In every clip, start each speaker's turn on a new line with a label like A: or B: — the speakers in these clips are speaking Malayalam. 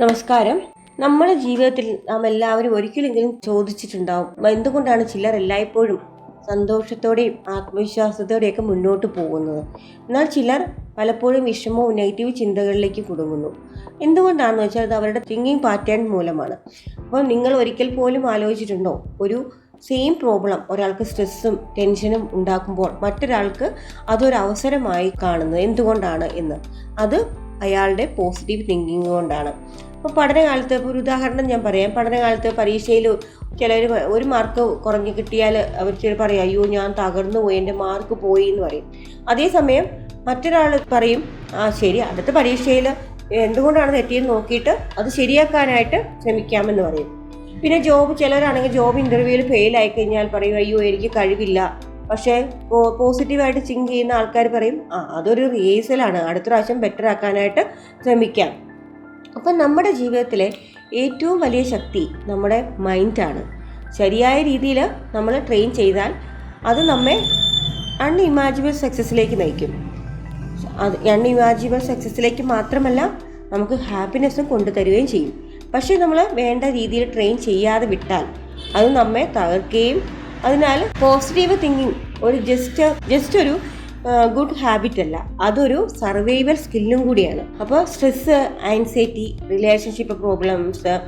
A: നമസ്കാരം. നമ്മുടെ ജീവിതത്തിൽ നാം എല്ലാവരും ഒരിക്കലെങ്കിലും ചോദിച്ചിട്ടുണ്ടാവും എന്തുകൊണ്ടാണ് ചിലർ എല്ലായ്പ്പോഴും സന്തോഷത്തോടെയും ആത്മവിശ്വാസത്തോടെയൊക്കെ മുന്നോട്ട് പോകുന്നത്? എന്നാൽ ചിലർ പലപ്പോഴും വിഷമവും നെഗറ്റീവ് ചിന്തകളിലേക്ക് കുടുങ്ങുന്നു. എന്തുകൊണ്ടാണെന്ന് വെച്ചാൽ അത് അവരുടെ തിങ്കിങ് പാറ്റേൺ മൂലമാണ്. അപ്പോൾ നിങ്ങൾ ഒരിക്കൽ പോലും ആലോചിച്ചിട്ടുണ്ടോ? ഒരു സെയിം പ്രോബ്ലം ഒരാൾക്ക് സ്ട്രെസ്സും ടെൻഷനും ഉണ്ടാക്കുമ്പോൾ മറ്റൊരാൾക്ക് അതൊരു അവസരമായി കാണുന്നത് എന്തുകൊണ്ടാണ് എന്ന്? അത് അയാളുടെ പോസിറ്റീവ് തിങ്കിങ് കൊണ്ടാണ്. അപ്പോൾ പഠനകാലത്ത് ഇപ്പോൾ ഒരു ഉദാഹരണം ഞാൻ പറയാം. പഠനകാലത്ത് പരീക്ഷയിൽ ചിലർ ഒരു മാർക്ക് കുറഞ്ഞ് കിട്ടിയാൽ അവർ ചിലർ പറയും അയ്യോ ഞാൻ തകർന്നു പോയി എന്റെ മാർക്ക് പോയി എന്ന് പറയും. അതേസമയം മറ്റൊരാൾ പറയും ആ ശരി അടുത്ത പരീക്ഷയിൽ എന്തുകൊണ്ടാണ് തെറ്റിയെന്ന് നോക്കിയിട്ട് അത് ശരിയാക്കാനായിട്ട് ശ്രമിക്കാമെന്ന് പറയും. പിന്നെ ജോബ് ചിലരാണെങ്കിൽ ജോബ് ഇന്റർവ്യൂവിൽ ഫെയിൽ ആയി കഴിഞ്ഞാൽ പറയും അയ്യോ എനിക്ക് കഴിവില്ല. പക്ഷേ പോസിറ്റീവായിട്ട് ചിങ്ക് ചെയ്യുന്ന ആൾക്കാർ പറയും ആ അതൊരു റിഹേഴ്സലാണ് അടുത്ത പ്രാവശ്യം ബെറ്റർ ആക്കാനായിട്ട് ശ്രമിക്കാം. അപ്പം നമ്മുടെ ജീവിതത്തിലെ ഏറ്റവും വലിയ ശക്തി നമ്മുടെ മൈൻഡാണ് ശരിയായ രീതിയിൽ നമ്മൾ ട്രെയിൻ ചെയ്താൽ അത് നമ്മെ അൺഇമാജിബിൾ സക്സസ്സിലേക്ക് നയിക്കും. അത് അൺഇമാജിബിൾ സക്സസ്സിലേക്ക് മാത്രമല്ല നമുക്ക് ഹാപ്പിനെസ്സും കൊണ്ടുതരികയും ചെയ്യും. പക്ഷേ നമ്മൾ വേണ്ട രീതിയിൽ ട്രെയിൻ ചെയ്യാതെ വിട്ടാൽ അത് നമ്മെ തകർക്കുകയും അതിനാൽ പോസിറ്റീവ് തിങ്കിങ് ഒരു ജസ്റ്റ് ജസ്റ്റ് ഒരു ഗുഡ് ഹാബിറ്റ് അല്ല. അതൊരു സർവൈവൽ സ്കില്ലും കൂടിയാണ്. അപ്പോൾ stress anxiety relationship problems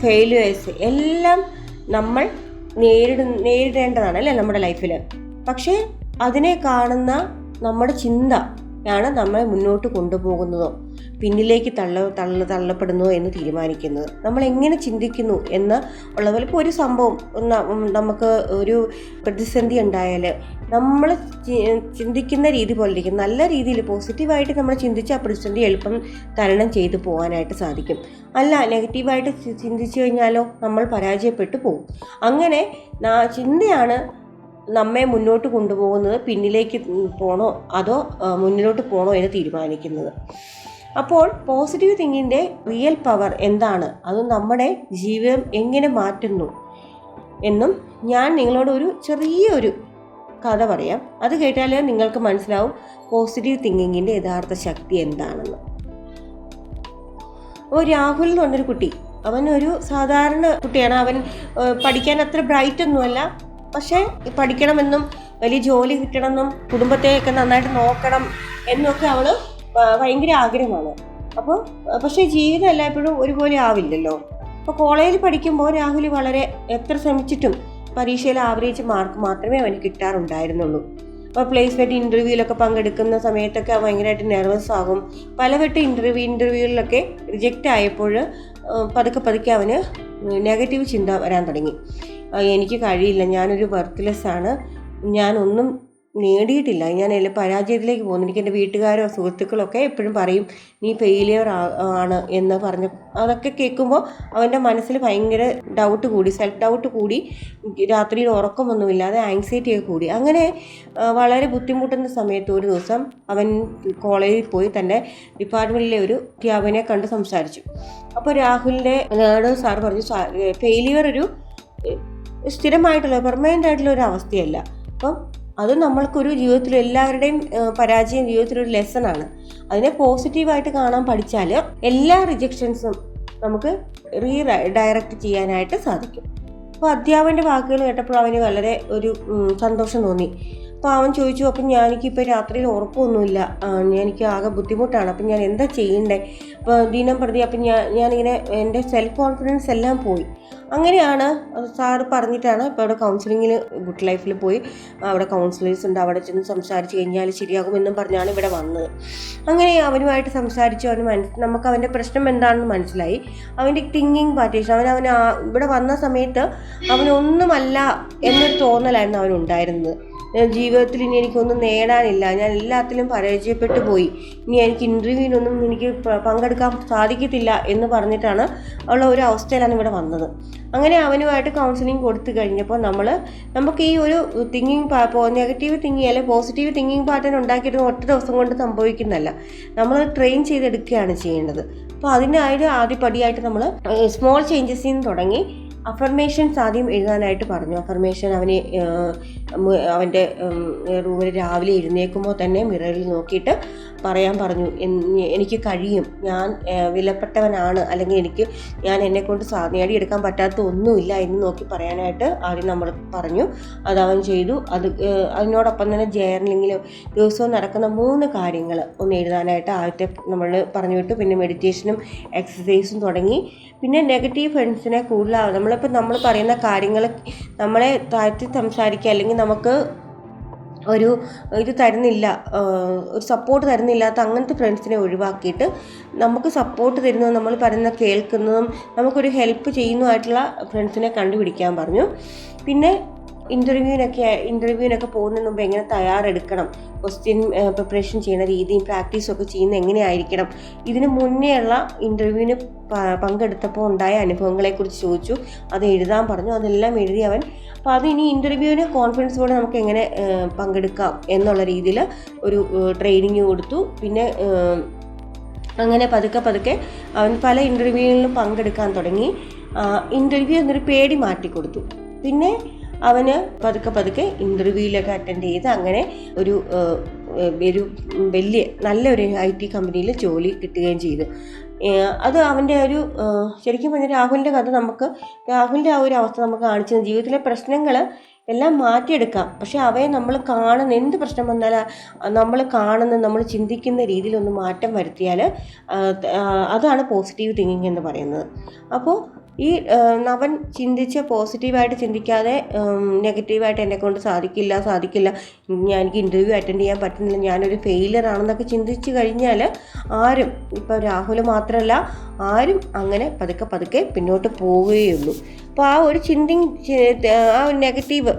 A: failures എല്ലാം നമ്മൾ നേരിട നേരിടേണ്ടതാണ് അല്ലേ നമ്മുടെ ലൈഫിൽ പക്ഷേ അതിനെ കാണുന്ന നമ്മുടെ ചിന്ത ആണ് നമ്മളെ മുന്നോട്ട് കൊണ്ടുപോകുന്നതോ. പിന്നിലേക്ക് തള്ള തള്ള തള്ളപ്പെടുന്നു എന്ന് തീരുമാനിക്കുന്നത്. നമ്മൾ എങ്ങനെ ചിന്തിക്കുന്നു എന്ന് ഉള്ള പോലെ ഇപ്പോൾ ഒരു സംഭവം നമുക്ക് ഒരു പ്രതിസന്ധി ഉണ്ടായാൽ നമ്മൾ ചിന്തിക്കുന്ന രീതി പോലെ ഇരിക്കും. നല്ല രീതിയിൽ പോസിറ്റീവായിട്ട് നമ്മൾ ചിന്തിച്ച് ആ പ്രതിസന്ധി എളുപ്പം തരണം ചെയ്തു പോകാനായിട്ട് സാധിക്കും. അല്ല നെഗറ്റീവായിട്ട് ചിന്തിച്ചു കഴിഞ്ഞാലോ നമ്മൾ പരാജയപ്പെട്ടു പോകും. അങ്ങനെ ചിന്തയാണ് നമ്മെ മുന്നോട്ട് കൊണ്ടുപോകുന്നത് പിന്നിലേക്ക് പോണോ അതോ മുന്നിലോട്ട് പോണോ എന്ന് തീരുമാനിക്കുന്നത്. അപ്പോൾ പോസിറ്റീവ് തിങ്കിന്റെ റിയൽ പവർ എന്താണ്? അത് നമ്മുടെ ജീവിതം എങ്ങനെ മാറ്റുന്നു? എന്നും ഞാൻ നിങ്ങളോട് ഒരു ചെറിയൊരു കഥ പറയാം. അത് കേട്ടാലേ നിങ്ങൾക്ക് മനസ്സിലാവും പോസിറ്റീവ് തിങ്കിങ്ങിന്റെ യഥാർത്ഥ ശക്തി എന്താണെന്ന്. അപ്പോൾ രാഹുൽ എന്ന് പറഞ്ഞൊരു കുട്ടി അവൻ ഒരു സാധാരണ കുട്ടിയാണ്. അവൻ പഠിക്കാൻ അത്ര ബ്രൈറ്റ് ഒന്നുമല്ല. പക്ഷേ പഠിക്കണമെന്നും വലിയ ജോലി കിട്ടണമെന്നും കുടുംബത്തെയൊക്കെ നന്നായിട്ട് നോക്കണം എന്നൊക്കെ അവൾ ഭ- ഭയങ്കര ആഗ്രഹമാണ്. അപ്പോൾ പക്ഷേ ജീവിതം എല്ലായ്പ്പോഴും ഒരുപോലെ ആവില്ലല്ലോ. അപ്പോൾ കോളേജിൽ പഠിക്കുമ്പോൾ രാഹുൽ വളരെ എത്ര ശ്രമിച്ചിട്ടും പരീക്ഷയിൽ ആവറേജ് മാർക്ക് മാത്രമേ അവന് കിട്ടാറുണ്ടായിരുന്നുള്ളൂ. അപ്പോൾ പ്ലേസ്മെന്റ് ഇന്റർവ്യൂവിലൊക്കെ പങ്കെടുക്കുന്ന സമയത്തൊക്കെ ഭയങ്കരമായിട്ട് നെർവസ് ആകും. പലവട്ടം ഇന്റർവ്യൂ ഇന്റർവ്യൂകളിലൊക്കെ റിജക്റ്റ് ആയപ്പോൾ പതുക്കെ പതുക്കെ അവന് നെഗറ്റീവ് ചിന്ത വരാൻ തുടങ്ങി. എനിക്ക് കഴിയില്ല ഞാനൊരു വർക്ക്ലെസ് ആണ്. ഞാനൊന്നും നേടിയിട്ടില്ല. ഞാൻ പരാജയത്തിലേക്ക് പോകുന്നു. എനിക്ക് എന്റെ വീട്ടുകാരോ സുഹൃത്തുക്കളോ ഒക്കെ എപ്പോഴും പറയും നീ ഫെയിലിയർ ആണ് എന്ന് പറഞ്ഞ് അതൊക്കെ കേൾക്കുമ്പോൾ അവന്റെ മനസ്സിൽ ഭയങ്കര ഡൗട്ട് കൂടി സെൽഫ് ഡൗട്ട് കൂടി രാത്രിയിൽ ഉറക്കമൊന്നുമില്ലാതെ ആങ്സൈറ്റിയൊക്കെ കൂടി. അങ്ങനെ വളരെ ബുദ്ധിമുട്ടുന്ന സമയത്ത് ഒരു ദിവസം അവൻ കോളേജിൽ പോയി തന്റെ ഡിപ്പാർട്ട്മെന്റിലെ ഒരു അധ്യാപനെ കണ്ട് സംസാരിച്ചു. അപ്പോൾ രാഹുലിന്റെ സാർ പറഞ്ഞു ഫെയിലിയർ ഒരു സ്ഥിരമായിട്ടുള്ള പെർമനന്റ് ആയിട്ടുള്ള ഒരു അവസ്ഥയല്ല. അപ്പം അത് നമ്മൾക്കൊരു ജീവിതത്തിൽ എല്ലാവരുടെയും പരാജയം ജീവിതത്തിലൊരു ലെസണാണ്. അതിനെ പോസിറ്റീവായിട്ട് കാണാൻ പഠിച്ചാൽ എല്ലാ റിജക്ഷൻസും നമുക്ക് റീ ഡയറക്റ്റ് ചെയ്യാനായിട്ട് സാധിക്കും. അപ്പോൾ അധ്യാപകന്റെ വാക്കുകൾ കേട്ടപ്പോൾ അവന് വളരെ ഒരു സന്തോഷം തോന്നി. അവൻ ചോദിച്ചു അപ്പം ഞാൻ എനിക്കിപ്പോൾ രാത്രിയിൽ ഉറപ്പൊന്നുമില്ല. ഞാൻ എനിക്ക് ആകെ ബുദ്ധിമുട്ടാണ്. അപ്പം ഞാൻ എന്താ ചെയ്യണ്ടേ? അപ്പോൾ ദിനം പ്രതി അപ്പം ഞാൻ ഞാനിങ്ങനെ എന്റെ സെൽഫ് കോൺഫിഡൻസ് എല്ലാം പോയി. അങ്ങനെയാണ് സാറ് പറഞ്ഞിട്ടാണ് ഇപ്പോൾ അവിടെ കൗൺസിലിങ്ങിൽ ഗുഡ് ലൈഫിൽ പോയി. അവിടെ കൗൺസിലേഴ്സ് ഉണ്ട് അവിടെ ചെന്ന് സംസാരിച്ച് കഴിഞ്ഞാൽ ശരിയാകുമെന്നും പറഞ്ഞാണ് ഇവിടെ വന്നത്. അങ്ങനെ അവനുമായിട്ട് സംസാരിച്ചു അവന് മനസ് നമുക്ക് അവന്റെ പ്രശ്നം എന്താണെന്ന് മനസ്സിലായി. അവന്റെ തിങ്കിങ് പാറ്റേഷൻ അവൻ അവൻ ഇവിടെ വന്ന സമയത്ത് അവനൊന്നുമല്ല എന്നൊരു തോന്നലായിരുന്നു അവനുണ്ടായിരുന്നത്. ജീവിതത്തിൽ ഇനി എനിക്കൊന്നും നേടാനില്ല. ഞാൻ എല്ലാത്തിലും പരാജയപ്പെട്ടു പോയി. ഇനി എനിക്ക് ഇന്റർവ്യൂവിനൊന്നും എനിക്ക് പങ്കെടുക്കാൻ സാധിക്കത്തില്ല എന്ന് പറഞ്ഞിട്ടാണ് ഉള്ള ഒരു അവസ്ഥയിലാണ് ഇവിടെ വന്നത്. അങ്ങനെ അവനുമായിട്ട് കൗൺസിലിംഗ് കൊടുത്തു കഴിഞ്ഞപ്പോൾ നമ്മൾ നമുക്ക് ഈ ഒരു തിങ്കിങ് നെഗറ്റീവ് തിങ്കിങ് അല്ലെങ്കിൽ പോസിറ്റീവ് തിങ്കിങ് പാറ്റേൺ ഉണ്ടാക്കിയിട്ട് ഒറ്റ ദിവസം കൊണ്ട് സംഭവിക്കുന്നതല്ല. നമ്മൾ ട്രെയിൻ ചെയ്തെടുക്കുകയാണ് ചെയ്യേണ്ടത്. അപ്പോൾ അതിനായിട്ട് ആദ്യപടിയായിട്ട് നമ്മൾ സ്മോൾ ചേഞ്ചസിൽ നിന്ന് തുടങ്ങി അഫർമേഷൻസ് ആദ്യം എഴുതാനായിട്ട് പറഞ്ഞു. അഫർമേഷൻ അവന് അവന്റെ റൂമിൽ രാവിലെ എഴുന്നേൽക്കുമ്പോൾ തന്നെ മിററിൽ നോക്കിയിട്ട് പറയാൻ പറഞ്ഞു എനിക്ക് കഴിയും. ഞാൻ വിലപ്പെട്ടവനാണ്. അല്ലെങ്കിൽ എനിക്ക് ഞാൻ എന്നെക്കൊണ്ട് സാ നേടിയെടുക്കാൻ പറ്റാത്ത ഒന്നുമില്ല എന്ന് നോക്കി പറയാനായിട്ട് ആദ്യം നമ്മൾ പറഞ്ഞു. അത് അവൻ ചെയ്തു. അത് അതിനോടൊപ്പം തന്നെ ജേർണലിങ്ങിൽ ദിവസവും നടക്കുന്ന മൂന്ന് കാര്യങ്ങൾ ഒന്ന് എഴുതാനായിട്ട് ആദ്യത്തെ നമ്മൾ പറഞ്ഞു വിട്ടു. പിന്നെ മെഡിറ്റേഷനും എക്സസൈസും തുടങ്ങി. പിന്നെ നെഗറ്റീവ് ഫ്രണ്ട്സിനെ കൂടുതൽ നമ്മളിപ്പോൾ നമ്മൾ പറയുന്ന കാര്യങ്ങൾ നമ്മളെ താഴ്ത്തി സംസാരിക്കുക അല്ലെങ്കിൽ നമുക്ക് ഒരു ഇത് തരുന്നില്ല ഒരു സപ്പോർട്ട് തരുന്നില്ലാത്ത അങ്ങനത്തെ ഫ്രണ്ട്സിനെ ഒഴിവാക്കിയിട്ട് നമുക്ക് സപ്പോർട്ട് തരുന്നതും നമ്മൾ പറയുന്ന കേൾക്കുന്നതും നമുക്കൊരു ഹെൽപ്പ് ചെയ്യുന്നതുമായിട്ടുള്ള ഫ്രണ്ട്സിനെ കണ്ടുപിടിക്കാൻ പറഞ്ഞു. പിന്നെ ഇന്റർവ്യൂവിനൊക്കെ ഇന്റർവ്യൂവിനൊക്കെ പോകുന്നതിന് മുമ്പ് എങ്ങനെ തയ്യാറെടുക്കണം? ക്വസ്റ്റ്യൻ പ്രിപ്പറേഷൻ ചെയ്യുന്ന രീതിയും പ്രാക്ടീസും ഒക്കെ ചെയ്യുന്ന എങ്ങനെയായിരിക്കണം? ഇതിന് മുന്നേ ഉള്ള ഇന്റർവ്യൂവിന് പങ്കെടുത്തപ്പോൾ ഉണ്ടായ അനുഭവങ്ങളെക്കുറിച്ച് ചോദിച്ചു. അത് എഴുതാൻ പറഞ്ഞു. അതെല്ലാം എഴുതി അവൻ അപ്പോൾ അത് ഇനി ഇന്റർവ്യൂവിന് കോൺഫിഡൻസോടെ നമുക്ക് എങ്ങനെ പങ്കെടുക്കാം എന്നുള്ള രീതിയിൽ ഒരു ട്രെയിനിങ് കൊടുത്തു. പിന്നെ അങ്ങനെ പതുക്കെ പതുക്കെ അവൻ പല ഇന്റർവ്യൂകളിലും പങ്കെടുക്കാൻ തുടങ്ങി. ഇന്റർവ്യൂ എന്നൊരു പേടി മാറ്റിക്കൊടുത്തു. പിന്നെ അവന് പതുക്കെ പതുക്കെ ഇന്റർവ്യൂയിലൊക്കെ അറ്റൻഡ് ചെയ്ത് അങ്ങനെ ഒരു ഒരു വലിയ നല്ലൊരു ഐ ടി കമ്പനിയിൽ ജോലി കിട്ടുകയും ചെയ്തു. അത് അവന്റെ ഒരു ശരിക്കും പറഞ്ഞാൽ രാഹുലിന്റെ കഥ നമുക്ക് രാഹുലിന്റെ ആ ഒരു അവസ്ഥ നമുക്ക് കാണിച്ചു. ജീവിതത്തിലെ പ്രശ്നങ്ങൾ എല്ലാം മാറ്റിയെടുക്കാം. പക്ഷെ അവയെ നമ്മൾ കാണുന്ന എന്ത് പ്രശ്നം വന്നാലും നമ്മൾ കാണുന്ന നമ്മൾ ചിന്തിക്കുന്ന രീതിയിലൊന്ന് മാറ്റം വരുത്തിയാൽ അതാണ് പോസിറ്റീവ് തിങ്കിങ് എന്ന് പറയുന്നത്. അപ്പോൾ ഈ നവൻ ചിന്തിച്ച് പോസിറ്റീവായിട്ട് ചിന്തിക്കാതെ നെഗറ്റീവായിട്ട് എന്നെ കൊണ്ട് സാധിക്കില്ല സാധിക്കില്ല. ഞാൻ എനിക്ക് ഇന്റർവ്യൂ അറ്റൻഡ് ചെയ്യാൻ പറ്റുന്നില്ല. ഞാനൊരു ഫെയിലിയർ ആണെന്നൊക്കെ ചിന്തിച്ച് കഴിഞ്ഞാൽ ആരും ഇപ്പോൾ രാഹുൽ മാത്രമല്ല ആരും അങ്ങനെ പതുക്കെ പതുക്കെ പിന്നോട്ട് പോവുകയുള്ളൂ അപ്പോൾ ആ ഒരു ചിന്തിങ് ആ ഒരു നെഗറ്റീവ്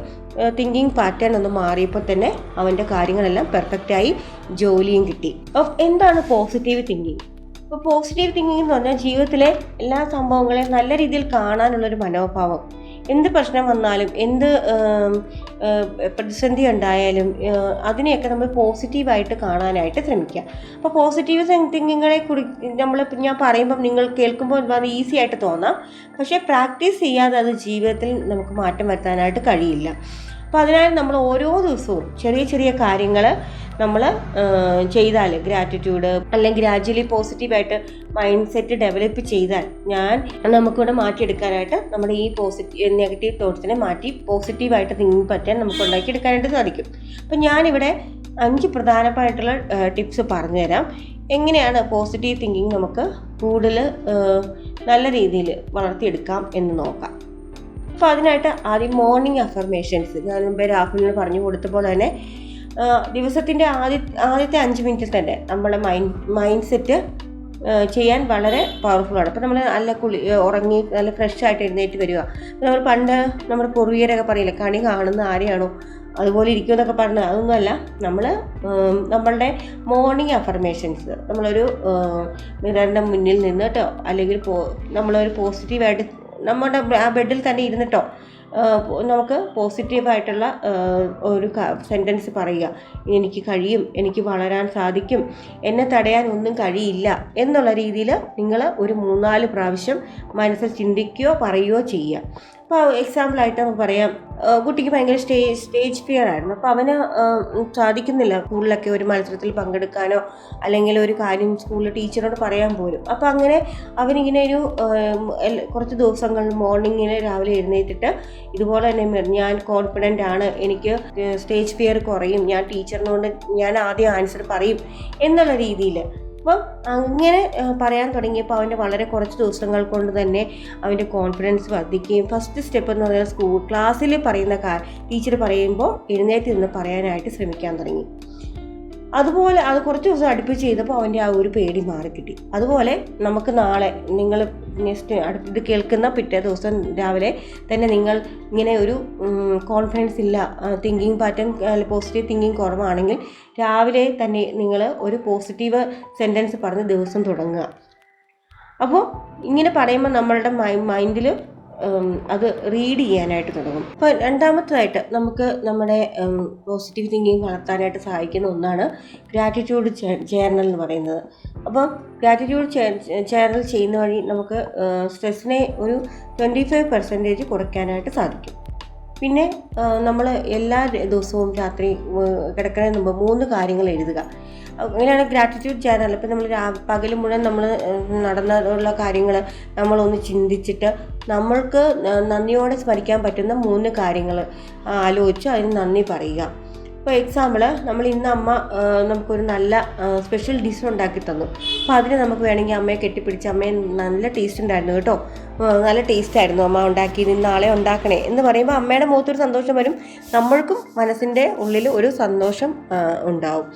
A: തിങ്കിങ് പാറ്റേൺ ഒന്ന് മാറിയപ്പോൾ തന്നെ അവന്റെ കാര്യങ്ങളെല്ലാം പെർഫെക്റ്റായി ജോലിയും കിട്ടി. എന്താണ് പോസിറ്റീവ് തിങ്കിങ് ഇപ്പോൾ പോസിറ്റീവ് തിങ്കിങ് എന്ന് പറഞ്ഞാൽ ജീവിതത്തിലെ എല്ലാ സംഭവങ്ങളെയും നല്ല രീതിയിൽ കാണാനുള്ളൊരു മനോഭാവം. എന്ത് പ്രശ്നം വന്നാലും എന്ത് പ്രതിസന്ധി ഉണ്ടായാലും അതിനെയൊക്കെ നമ്മൾ പോസിറ്റീവായിട്ട് കാണാനായിട്ട് ശ്രമിക്കുക. അപ്പോൾ പോസിറ്റീവ് തിങ്കിങ്ങളെ കുറി നമ്മൾ ഞാൻ പറയുമ്പം നിങ്ങൾ കേൾക്കുമ്പോൾ അത് ഈസി ആയിട്ട് തോന്നാം. പക്ഷേ പ്രാക്ടീസ് ചെയ്യാതെ അത് ജീവിതത്തിൽ നമുക്ക് മാറ്റം വരുത്താനായിട്ട് കഴിയില്ല. അപ്പോൾ അതിനാൽ നമ്മൾ ഓരോ ദിവസവും ചെറിയ ചെറിയ കാര്യങ്ങൾ നമ്മൾ ചെയ്താൽ ഗ്രാറ്റിറ്റ്യൂഡ് അല്ലെങ്കിൽ ഗ്രാജ്വലി പോസിറ്റീവായിട്ട് മൈൻഡ് സെറ്റ് ഡെവലപ്പ് ചെയ്താൽ ഞാൻ നമുക്കിവിടെ മാറ്റിയെടുക്കാനായിട്ട് നമ്മുടെ ഈ പോസിറ്റീവ് നെഗറ്റീവ് തോട്ട്സിനെ മാറ്റി പോസിറ്റീവായിട്ട് തിങ്ക് പറ്റാൻ നമുക്ക് ഉണ്ടാക്കിയെടുക്കാനായിട്ട് സാധിക്കും. അപ്പം ഞാനിവിടെ അഞ്ച് പ്രധാനപ്പെട്ടുള്ള ടിപ്സ് പറഞ്ഞുതരാം. എങ്ങനെയാണ് പോസിറ്റീവ് തിങ്കിങ് നമുക്ക് കൂടുതൽ നല്ല രീതിയിൽ വളർത്തിയെടുക്കാം എന്ന് നോക്കാം. അപ്പോൾ അതിനായിട്ട് ആദ്യം മോർണിംഗ് അഫർമേഷൻസ് ഞാൻ മുമ്പേ രാഹുലിന് പറഞ്ഞു കൊടുത്തപ്പോൾ തന്നെ ദിവസത്തിന്റെ ആദ്യ ആദ്യത്തെ അഞ്ച് മിനിറ്റിൽ തന്നെ നമ്മുടെ മൈൻഡ് മൈൻഡ് സെറ്റ് ചെയ്യാൻ വളരെ പവർഫുള്ളാണ് അപ്പോൾ നമ്മൾ നല്ല കുളി ഉറങ്ങി നല്ല ഫ്രഷ് ആയിട്ട് എഴുന്നേറ്റ് വരിക. നമ്മൾ പണ്ട് നമ്മുടെ പൊറിയരൊക്കെ പറയില്ല കണി കാണുന്ന ആരെയാണോ? അതുപോലെ ഇരിക്കും എന്നൊക്കെ പറഞ്ഞത് അതൊന്നുമല്ല. നമ്മൾ നമ്മളുടെ മോർണിംഗ് അഫർമേഷൻസ് നമ്മളൊരു മിററിന്റെ മുന്നിൽ നിന്നിട്ടോ അല്ലെങ്കിൽ പോ നമ്മളൊരു പോസിറ്റീവായിട്ട് നമ്മുടെ ആ ബെഡിൽ തന്നെ ഇരുന്നിട്ടോ? നമുക്ക് പോസിറ്റീവായിട്ടുള്ള ഒരു സെന്റൻസ് പറയുക. എനിക്ക് കഴിയും എനിക്ക് വളരാൻ സാധിക്കും എന്നെ തടയാൻ ഒന്നും കഴിയില്ല എന്നുള്ള രീതിയിൽ നിങ്ങൾ ഒരു മൂന്നാൽ പ്രാവശ്യം മനസ്സിൽ ചിന്തിക്കുകയോ പറയുകയോ ചെയ്യുക. അപ്പോൾ എക്സാമ്പിളായിട്ട് നമുക്ക് പറയാം. കുട്ടിക്ക് ഭയങ്കര സ്റ്റേജ് സ്റ്റേജ് ഫിയർ ആയിരുന്നു. അപ്പോൾ അവന് സാധിക്കുന്നില്ല സ്കൂളിലൊക്കെ ഒരു മത്സരത്തിൽ പങ്കെടുക്കാനോ അല്ലെങ്കിൽ ഒരു കാര്യം സ്കൂളിൽ ടീച്ചറോട് പറയാൻ പോലും. അപ്പോൾ അങ്ങനെ അവനിങ്ങനെ ഒരു കുറച്ച് ദിവസങ്ങൾ മോർണിംഗിൽ രാവിലെ എഴുന്നേറ്റിട്ട് ഇതുപോലെ തന്നെ ഞാൻ കോൺഫിഡന്റ് ആണ്. എനിക്ക് സ്റ്റേജ് ഫിയർ കുറയും. ഞാൻ ടീച്ചറിനോട് ഞാൻ ആദ്യം ആൻസർ പറയും എന്നുള്ള രീതിയിൽ അപ്പം അങ്ങനെ പറയാൻ തുടങ്ങിയപ്പോൾ അവന്റെ വളരെ കുറച്ച് ദിവസങ്ങൾ കൊണ്ട് തന്നെ അവന്റെ കോൺഫിഡൻസ് വർദ്ധിക്കുകയും ഫസ്റ്റ് സ്റ്റെപ്പ് എന്ന് പറയുന്നത് സ്കൂൾ ക്ലാസ്സിൽ പറയുന്ന കാ ടീച്ചർ പറയുമ്പോൾ എഴുന്നേറ്റ് നിന്ന് പറയാനായിട്ട് ശ്രമിക്കാൻ തുടങ്ങി. അതുപോലെ അത് കുറച്ച് ദിവസം അടുപ്പിച്ച് ചെയ്തപ്പോൾ അവന്റെ ആ ഒരു പേടി മാറിക്കിട്ടി. അതുപോലെ നമുക്ക് നാളെ നിങ്ങൾ നെക്സ്റ്റ് അടുത്തത് കേൾക്കുന്ന പിറ്റേ ദിവസം രാവിലെ തന്നെ നിങ്ങൾ ഇങ്ങനെ ഒരു കോൺഫിഡൻസ് ഇല്ല തിങ്കിങ് പാറ്റേൺ പോസിറ്റീവ് തിങ്കിങ് കുറവാണെങ്കിൽ രാവിലെ തന്നെ നിങ്ങൾ ഒരു പോസിറ്റീവ് സെന്റൻസ് പറഞ്ഞ് ദിവസം തുടങ്ങുക. അപ്പോൾ ഇങ്ങനെ പറയുമ്പോൾ നമ്മളുടെ മൈൻഡിൽ അത് റീഡ് ചെയ്യാനായിട്ട് തുടങ്ങും. അപ്പോൾ രണ്ടാമത്തതായിട്ട് നമുക്ക് നമ്മുടെ പോസിറ്റീവ് തിങ്കിങ് വളർത്താനായിട്ട് സഹായിക്കുന്ന ഒന്നാണ് ഗ്രാറ്റിറ്റ്യൂഡ് ജേർണൽ എന്ന് പറയുന്നത്. അപ്പോൾ ഗ്രാറ്റിറ്റ്യൂഡ് ജേർണൽ ചെയ്യുന്ന വഴി നമുക്ക് സ്ട്രെസ്സിനെ ഒരു ട്വന്റി ഫൈവ് പെർസെന്റേജ് കുറയ്ക്കാനായിട്ട് സാധിക്കും. പിന്നെ നമ്മൾ എല്ലാ ദിവസവും രാത്രി കിടക്കുന്നതിന് മുമ്പ് മൂന്ന് കാര്യങ്ങൾ എഴുതുക. അങ്ങനെയാണ് ഗ്രാറ്റിറ്റ്യൂഡ് ചാനൽ ഇപ്പം നമ്മൾ പകൽ മുഴുവൻ നമ്മൾ നടന്നുള്ള കാര്യങ്ങൾ നമ്മളൊന്ന് ചിന്തിച്ചിട്ട് നമ്മൾക്ക് നന്ദിയോടെ സ്മരിക്കാൻ പറ്റുന്ന മൂന്ന് കാര്യങ്ങൾ ആലോചിച്ച് അതിന് നന്ദി പറയുക. ഇപ്പോൾ എക്സാമ്പിൾ നമ്മൾ ഇന്ന് അമ്മ നമുക്കൊരു നല്ല സ്പെഷ്യൽ ഡിഷ് ഉണ്ടാക്കി തന്നു. അപ്പോൾ അതിന് നമുക്ക് വേണമെങ്കിൽ അമ്മയെ കെട്ടിപ്പിടിച്ച് അമ്മയെ നല്ല ടേസ്റ്റ് ഉണ്ടായിരുന്നു കേട്ടോ. നല്ല ടേസ്റ്റ് ആയിരുന്നു അമ്മ ഉണ്ടാക്കി ഇന്ന് നാളെ ഉണ്ടാക്കണേ എന്ന് പറയുമ്പോൾ അമ്മയുടെ മുഖത്തൊരു സന്തോഷം വരും. നമ്മൾക്കും മനസ്സിന്റെ ഉള്ളിൽ ഒരു സന്തോഷം ഉണ്ടാവും.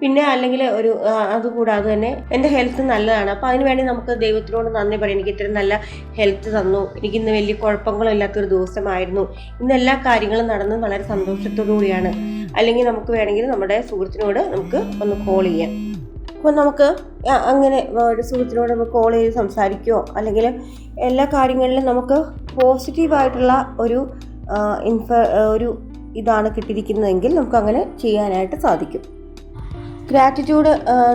A: പിന്നെ അല്ലെങ്കിൽ ഒരു അതുകൂടാതെ തന്നെ എന്റെ ഹെൽത്ത് നല്ലതാണ്. അപ്പോൾ അതിന് വേണ്ടി നമുക്ക് ദൈവത്തിനോട് നന്ദി പറയാം. എനിക്ക് ഇത്രയും നല്ല ഹെൽത്ത് തന്നു. എനിക്ക് ഇന്ന് വലിയ കുഴപ്പങ്ങളും ഇല്ലാത്തൊരു ദിവസമായിരുന്നു. ഇന്ന് എല്ലാ കാര്യങ്ങളും നടന്ന് വളരെ സന്തോഷത്തോടു കൂടിയാണ്. അല്ലെങ്കിൽ നമുക്ക് വേണമെങ്കിൽ നമ്മുടെ സുഹൃത്തിനോട് നമുക്ക് ഒന്ന് കോൾ ചെയ്യാം. അപ്പോൾ നമുക്ക് അങ്ങനെ ഒരു സുഹൃത്തിനോട് നമുക്ക് കോൾ ചെയ്ത് സംസാരിക്കുകയോ അല്ലെങ്കിൽ എല്ലാ കാര്യങ്ങളിലും നമുക്ക് പോസിറ്റീവായിട്ടുള്ള ഒരു ഇൻഫ ഒരു ഇതാണ് കിട്ടിയിരിക്കുന്നതെങ്കിൽ നമുക്ക് അങ്ങനെ ചെയ്യാനായിട്ട് സാധിക്കും. ഗ്രാറ്റിറ്റ്യൂഡ്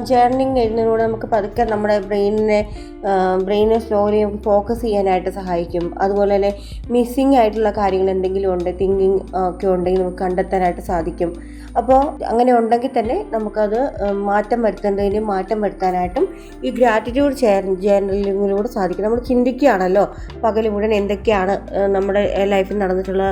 A: ജേർണിങ് എഴുതുന്നതിലൂടെ നമുക്ക് പതുക്കെ നമ്മുടെ ബ്രെയിനിനെ ബ്രെയിനെ സ്ലോലി ഫോക്കസ് ചെയ്യാനായിട്ട് സഹായിക്കും. അതുപോലെ തന്നെ മിസ്സിങ് ആയിട്ടുള്ള കാര്യങ്ങൾ എന്തെങ്കിലും ഉണ്ട് തിങ്കിങ് ഒക്കെ ഉണ്ടെങ്കിൽ നമുക്ക് കണ്ടെത്താനായിട്ട് സാധിക്കും. അപ്പോൾ അങ്ങനെ ഉണ്ടെങ്കിൽ തന്നെ നമുക്കത് മാറ്റം വരുത്തേണ്ടതിന് മാറ്റം വരുത്താനായിട്ടും ഈ ഗ്രാറ്റിറ്റ്യൂഡ് ജേർണലിങ്ങിലൂടെ സാധിക്കും. നമ്മൾ ചിന്തിക്കുകയാണല്ലോ പകൽ മുഴുവൻ എന്തൊക്കെയാണ് നമ്മുടെ ലൈഫിൽ നടന്നിട്ടുള്ള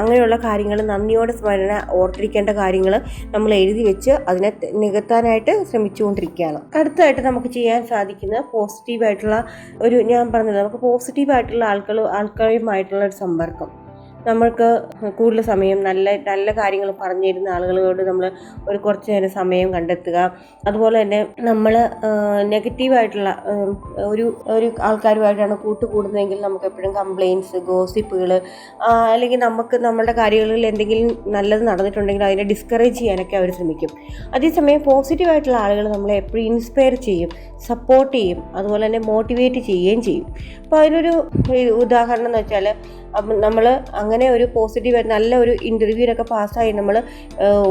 A: അങ്ങനെയുള്ള കാര്യങ്ങൾ നന്ദിയോടെ സ്മരണ ഓർത്തിരിക്കേണ്ട കാര്യങ്ങൾ നമ്മൾ എഴുതി വെച്ച് അതിനെ ത- നികത്താനായിട്ട് ശ്രമിച്ചുകൊണ്ടിരിക്കുകയാണ്. അടുത്തതായിട്ട് നമുക്ക് ചെയ്യാൻ സാധിക്കുന്ന പോസിറ്റീവായിട്ടുള്ള ഒരു ഞാൻ പറഞ്ഞത് നമുക്ക് പോസിറ്റീവായിട്ടുള്ള ആൾക്കാർ ആൾക്കാരുമായിട്ടുള്ള ഒരു സമ്പർക്കം. നമ്മൾക്ക് കൂടുതൽ സമയം നല്ല നല്ല കാര്യങ്ങൾ പറഞ്ഞു തരുന്ന ആളുകളോട് നമ്മൾ ഒരു കുറച്ച് നേരം സമയം കണ്ടെത്തുക. അതുപോലെ തന്നെ നമ്മൾ നെഗറ്റീവായിട്ടുള്ള ഒരു ഒരു ആൾക്കാരുമായിട്ടാണ് കൂട്ടുകൂടുന്നതെങ്കിൽ നമുക്ക് എപ്പോഴും കംപ്ലയിൻസ് ഗോസിപ്പുകൾ അല്ലെങ്കിൽ നമുക്ക് നമ്മുടെ കാര്യങ്ങളിൽ എന്തെങ്കിലും നല്ലത് നടന്നിട്ടുണ്ടെങ്കിൽ അതിനെ ഡിസ്കറേജ് ചെയ്യാനൊക്കെ അവർ ശ്രമിക്കും. അതേസമയം പോസിറ്റീവായിട്ടുള്ള ആളുകൾ നമ്മളെ എപ്പോഴും ഇൻസ്പയർ ചെയ്യും സപ്പോർട്ട് ചെയ്യും അതുപോലെ തന്നെ മോട്ടിവേറ്റ് ചെയ്യുകയും ചെയ്യും. അപ്പോൾ അതിനൊരു ഉദാഹരണം എന്ന് വെച്ചാൽ നമ്മൾ അങ്ങനെ ഒരു പോസിറ്റീവ് നല്ല ഒരു ഇന്റർവ്യൂവിനൊക്കെ പാസ്സായി നമ്മൾ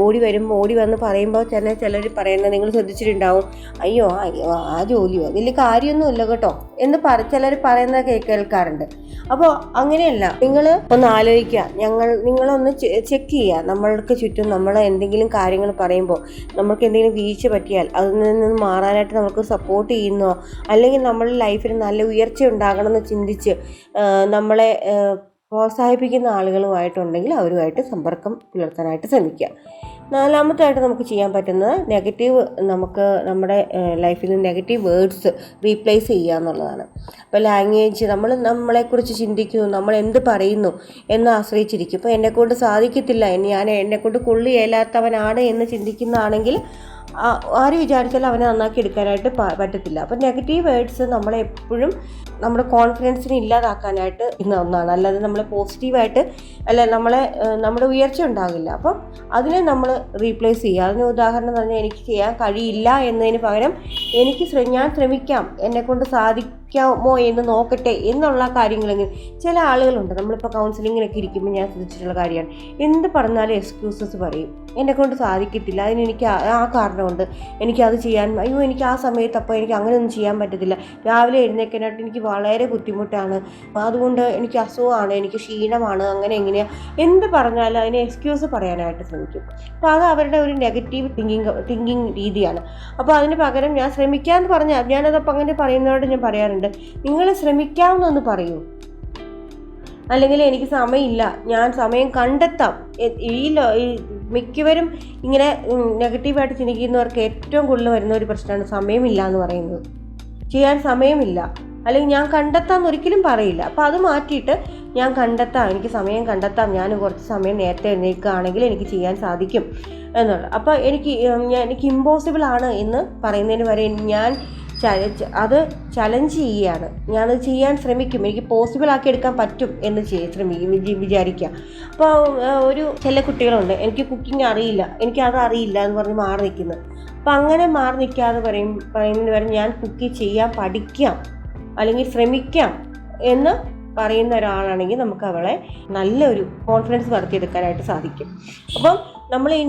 A: ഓടി വരുമ്പോൾ ഓടി വന്ന് പറയുമ്പോൾ ചില ചിലർ പറയുന്നത് നിങ്ങൾ ശ്രദ്ധിച്ചിട്ടുണ്ടാവും. അയ്യോ അയ്യോ ആ ജോലിയോ വലിയ കാര്യമൊന്നുമില്ല കേട്ടോ എന്ന് പറ ചിലർ പറയുന്നത് കേൾക്കാറുണ്ട്. അപ്പോൾ അങ്ങനെയല്ല നിങ്ങൾ ഒന്ന് ആലോചിക്കുക ഞങ്ങൾ നിങ്ങളൊന്ന് ചെക്ക് ചെയ്യുക നമ്മൾക്ക് ചുറ്റും നമ്മൾ എന്തെങ്കിലും കാര്യങ്ങൾ പറയുമ്പോൾ നമുക്ക് എന്തെങ്കിലും വീഴ്ച പറ്റിയാൽ അതിൽ നിന്ന് മാറാനായിട്ട് നമുക്ക് സപ്പോർട്ട് ചെയ്യുന്നോ? അല്ലെങ്കിൽ നമ്മുടെ ലൈഫിൽ നല്ല ഉയർച്ച ഉണ്ടാകണമെന്ന് ചിന്തിച്ച് നമ്മളെ പ്രോത്സാഹിപ്പിക്കുന്ന ആളുകളുമായിട്ടുണ്ടെങ്കിൽ അവരുമായിട്ട് സമ്പർക്കം പുലർത്താനായിട്ട് ശ്രമിക്കുക. നാലാമത്തായിട്ട് നമുക്ക് ചെയ്യാൻ പറ്റുന്നത് നെഗറ്റീവ് നമുക്ക് നമ്മുടെ ലൈഫിൽ നെഗറ്റീവ് വേർഡ്സ് റീപ്ലേസ് ചെയ്യുക എന്നുള്ളതാണ്. അപ്പോൾ ലാംഗ്വേജ് നമ്മൾ നമ്മളെക്കുറിച്ച് ചിന്തിക്കുന്നു നമ്മൾ എന്ത് പറയുന്നു എന്ന് ആശ്രയിച്ചിരിക്കും. ഇപ്പോൾ എന്നെക്കൊണ്ട് സാധിക്കത്തില്ല ഞാൻ എന്നെക്കൊണ്ട് കൊള്ളിയേലാത്തവനാണ് എന്ന് ചിന്തിക്കുന്നതാണെങ്കിൽ ആര് വിചാരിച്ചാലും അവനെ നന്നാക്കി എടുക്കാനായിട്ട് പറ്റത്തില്ല. അപ്പം നെഗറ്റീവ് വേർഡ്സ് നമ്മളെ എപ്പോഴും നമ്മുടെ കോൺഫിഡൻസിനെ ഇല്ലാതാക്കാനായിട്ട് ഇന്ന ഒന്നാണ് അല്ലാതെ നമ്മളെ പോസിറ്റീവായിട്ട് അല്ല നമ്മളെ നമ്മുടെ ഉയർച്ച ഉണ്ടാകില്ല അപ്പം അതിനെ നമ്മൾ റീപ്ലേസ് ചെയ്യുക. അതിന് ഉദാഹരണം പറഞ്ഞാൽ എനിക്ക് ചെയ്യാൻ കഴിയില്ല എന്നതിന് പകരം എനിക്ക് ഞാൻ ശ്രമിക്കാം. എന്നെക്കൊണ്ട് സാധിക്കാമോ എന്ന് നോക്കട്ടെ എന്നുള്ള കാര്യങ്ങളെങ്കിൽ ചില ആളുകളുണ്ട്. നമ്മളിപ്പോൾ കൗൺസിലിങ്ങിനൊക്കെ ഇരിക്കുമ്പോൾ ഞാൻ ശ്രദ്ധിച്ചിട്ടുള്ള കാര്യമാണ്. എന്ത് പറഞ്ഞാലും എക്സ്ക്യൂസസ് പറയും. എന്നെക്കൊണ്ട് സാധിക്കത്തില്ല. അതിന് എനിക്ക് ആ കാരണമുണ്ട്. എനിക്കത് ചെയ്യാൻ അയ്യോ എനിക്ക് ആ സമയത്ത് അപ്പോൾ എനിക്ക് അങ്ങനെയൊന്നും ചെയ്യാൻ പറ്റത്തില്ല. രാവിലെ എഴുന്നേക്കാനായിട്ട് എനിക്ക് വളരെ ബുദ്ധിമുട്ടാണ്. അതുകൊണ്ട് എനിക്ക് അസുഖമാണ് എനിക്ക് ക്ഷീണമാണ് അങ്ങനെ എങ്ങനെയാണ് എന്ത് പറഞ്ഞാലും അതിന് എക്സ്ക്യൂസ് പറയാനായിട്ട് ശ്രമിക്കും. അപ്പോൾ അത് അവരുടെ ഒരു നെഗറ്റീവ് തിങ്കിങ് തിങ്കിങ് രീതിയാണ്. അപ്പോൾ അതിന് പകരം ഞാൻ ശ്രമിക്കാമെന്ന് പറഞ്ഞാൽ ഞാനതപ്പോൾ അങ്ങനെ പറയുന്നവരോട് ഞാൻ പറയാറുണ്ട് നിങ്ങൾ ശ്രമിക്കാമെന്നൊന്ന് പറയൂ. അല്ലെങ്കിൽ എനിക്ക് സമയമില്ല ഞാൻ സമയം കണ്ടെത്താം. ഈ മിക്കവരും ഇങ്ങനെ നെഗറ്റീവായിട്ട് ചിന്തിക്കുന്നവർക്ക് ഏറ്റവും കൂടുതൽ വരുന്ന ഒരു പ്രശ്നമാണ് സമയമില്ല എന്ന് പറയുന്നത്. ചെയ്യാൻ സമയമില്ല. അല്ലെങ്കിൽ ഞാൻ കണ്ടെത്താം എന്ന് ഒരിക്കലും പറയില്ല. അപ്പോൾ അത് മാറ്റിയിട്ട് ഞാൻ കണ്ടെത്താം എനിക്ക് സമയം കണ്ടെത്താം ഞാൻ കുറച്ച് സമയം നേരത്തെ എഴുന്നേൽക്കുകയാണെങ്കിൽ എനിക്ക് ചെയ്യാൻ സാധിക്കും എന്നുള്ളത്. അപ്പോൾ എനിക്ക് ഞാൻ എനിക്ക് ഇമ്പോസിബിൾ ആണ് എന്ന് പറയുന്നതിന് വരെ ഞാൻ അത് ചലഞ്ച് ചെയ്യുകയാണ്. ഞാനത് ചെയ്യാൻ ശ്രമിക്കും എനിക്ക് പോസിബിൾ ആക്കി എടുക്കാൻ പറ്റും എന്ന് ശ്രമിക്കും വിചി- വിചാരിക്കുക. അപ്പോൾ ഒരു ചില കുട്ടികളുണ്ട് എനിക്ക് കുക്കിംഗ് അറിയില്ല എനിക്ക് അത് അറിയില്ല എന്ന് പറഞ്ഞ് മാറി നിൽക്കുന്നത് അപ്പം അങ്ങനെ മാറി നിൽക്കാതെ പറയും പറയുന്നതിന് വരെ ഞാൻ കുക്ക് ചെയ്യാൻ പഠിക്കാം. അല്ലെങ്കിൽ ശ്രമിക്കാം എന്ന് പറയുന്ന ഒരാളാണെങ്കിൽ നമുക്ക് അവളെ നല്ലൊരു കോൺഫിഡൻസ് വളർത്തിയെടുക്കാനായിട്ട് സാധിക്കും. അപ്പം നമ്മൾ ഈ